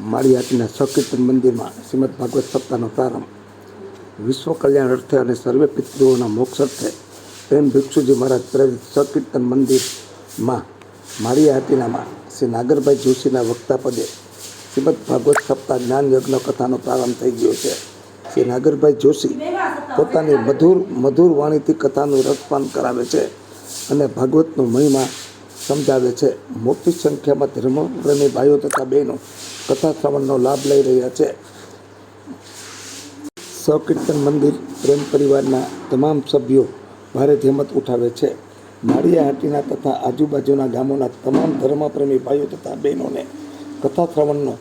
માળિયાટીના સકીર્તન મંદિરમાં શ્રીમદ ભાગવત સપ્તાહનો પ્રારંભ. વિશ્વ કલ્યાણ અર્થે અને સર્વે પિતૃઓના મોક્ષ અર્થે પ્રેમ ભિક્ષુજી મહારાજ પ્રેરિત સકીર્તન મંદિરમાં માળિયાટીનામાં શ્રી નાગરભાઈ જોશીના વક્તા પદે શ્રીમદ ભાગવત સપ્તાહ જ્ઞાન યજ્ઞ કથાનો પ્રારંભ થઈ ગયો છે. શ્રી નાગરભાઈ જોશી પોતાની મધુર મધુર વાણીથી કથાનું રસપાન કરાવે છે અને ભાગવતનો મહિમા સમજાવે છે. મોટી સંખ્યામાં ધર્મપ્રેમી ભાઈઓ તથા બહેનો કથા શ્રવણનો લાભ લઈ રહ્યા છે. સહકીર્તન મંદિર પ્રેમ પરિવારના તમામ સભ્યો ભારે જહેમત ઉઠાવે છે. માળિયા હાટીના તથા આજુબાજુના ગામોના તમામ ધર્મપ્રેમી ભાઈઓ તથા બહેનોને કથા શ્રવણનો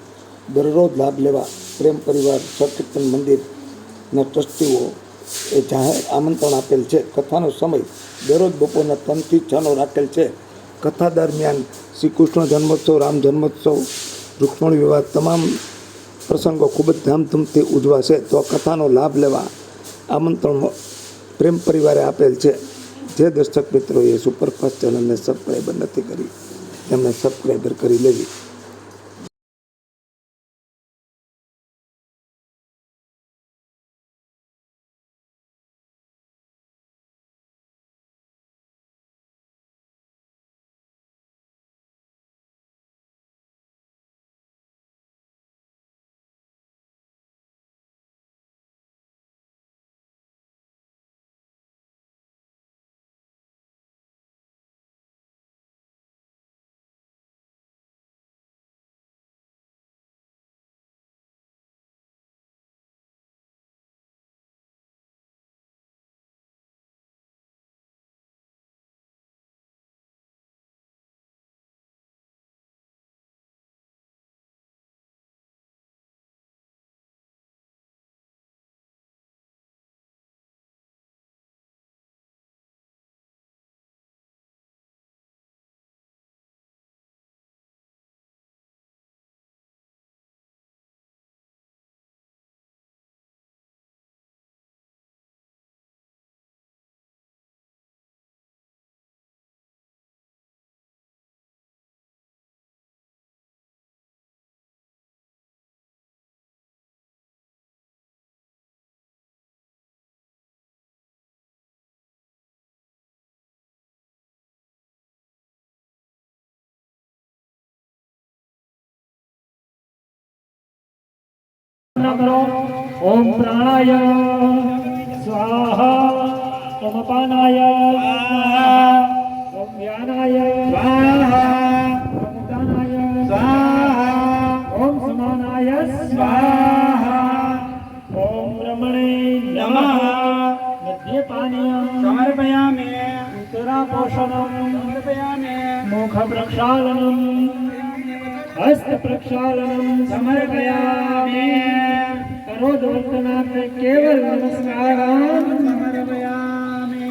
દરરોજ લાભ લેવા પ્રેમ પરિવાર સહકીર્તન મંદિરના ટ્રસ્ટીઓ એ જાહેર આમંત્રણ આપેલ છે. કથાનો સમય દરરોજ બપોરના ત્રણથી છનો રાખેલ છે. કથા દરમિયાન શ્રી કૃષ્ણ જન્મોત્સવ, રામ જન્મોત્સવ રૂક્ષ્મણ વિવાહ તમામ પ્રસંગો ખૂબ જ ધામધૂમથી ઉજવાશે તો કથાનો લાભ લેવા આમંત્રણ પ્રેમ પરિવારે આપેલ છે. જે દર્શક મિત્રોએ સુપરફાસ્ટ ચેનલને સબસ્ક્રાઈબર નથી કરી તેમણે સબસ્ક્રાઈબર કરી લેવી. કરો ઓમ પ્રાણાય સ્વાહા ઓમ અપાનાય સ્વાહા ઓમ વ્યાનાય સ્વાહા ઓમ ઉદાનાય સ્વાહા ઓમ સમાનાય સ્વાહા ઓમ રમણે નમઃ મધ્યપાનીયમ સમર્પયામિ ઉત્તરાપોષણમ સમર્પયામે મુખ પ્રક્ષાલનમ હસ્ત પ્રક્ષાલનમ સમર્પયામિ કરોદવર્તનાર્થે કેવલ નમસ્કાર સમર્પયામે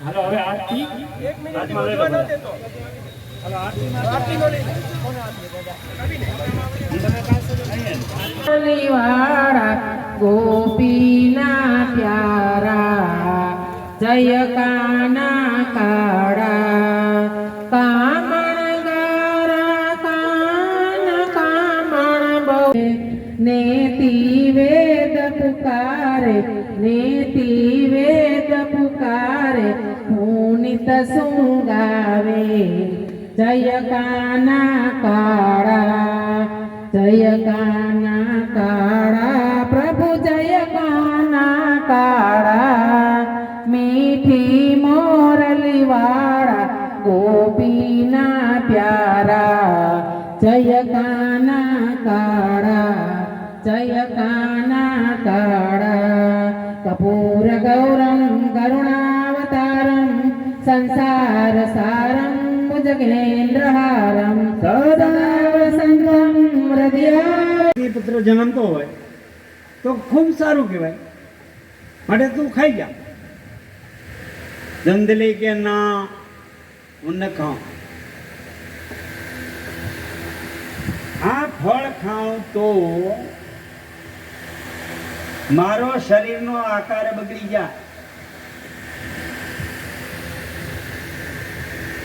હાલો હવે આરતી એક મિનિટ હાથમાં લઈ લો બધા. આરતી નો લઈ વાળા ગોપીના પ્યારા જય કાના કાળા વેદ પુકારે वेद વેદ પુકારે, પુનિત जय કાના કાળા, જય કાના કાળા, પ્રભુ જય કાના કાળા. મીઠી મોરલી વાળા, ગોપીના પ્યારા. જય કાના કાળા. જય કાના કાળા કપૂર ગૌરમ કરુણાવતારમ સંસાર સારમ ભુજગેન્દ્રહારમ સદા વસંતમ હૃદયા પુત્ર જન્મતો હોય તો ખૂબ સારું કહેવાય માટે તું ખાઈ જા ધંધલી કે ના હું ખાઉં આ ફળ ખાઉં તો મારો શરીરનો આકાર બગડી જા.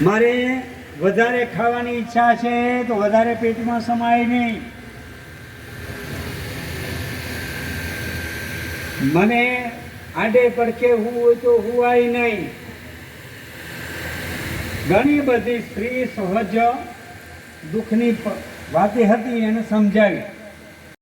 મારે વધારે ખાવાની ઈચ્છા છે તો વધારે પેટમાં સમાય નહીં. મને આડે પડખે હું હોય તો હુવાય નહીં. ઘણી બધી સ્ત્રી સહજ દુઃખની વાતી હતી એને સમજાવી.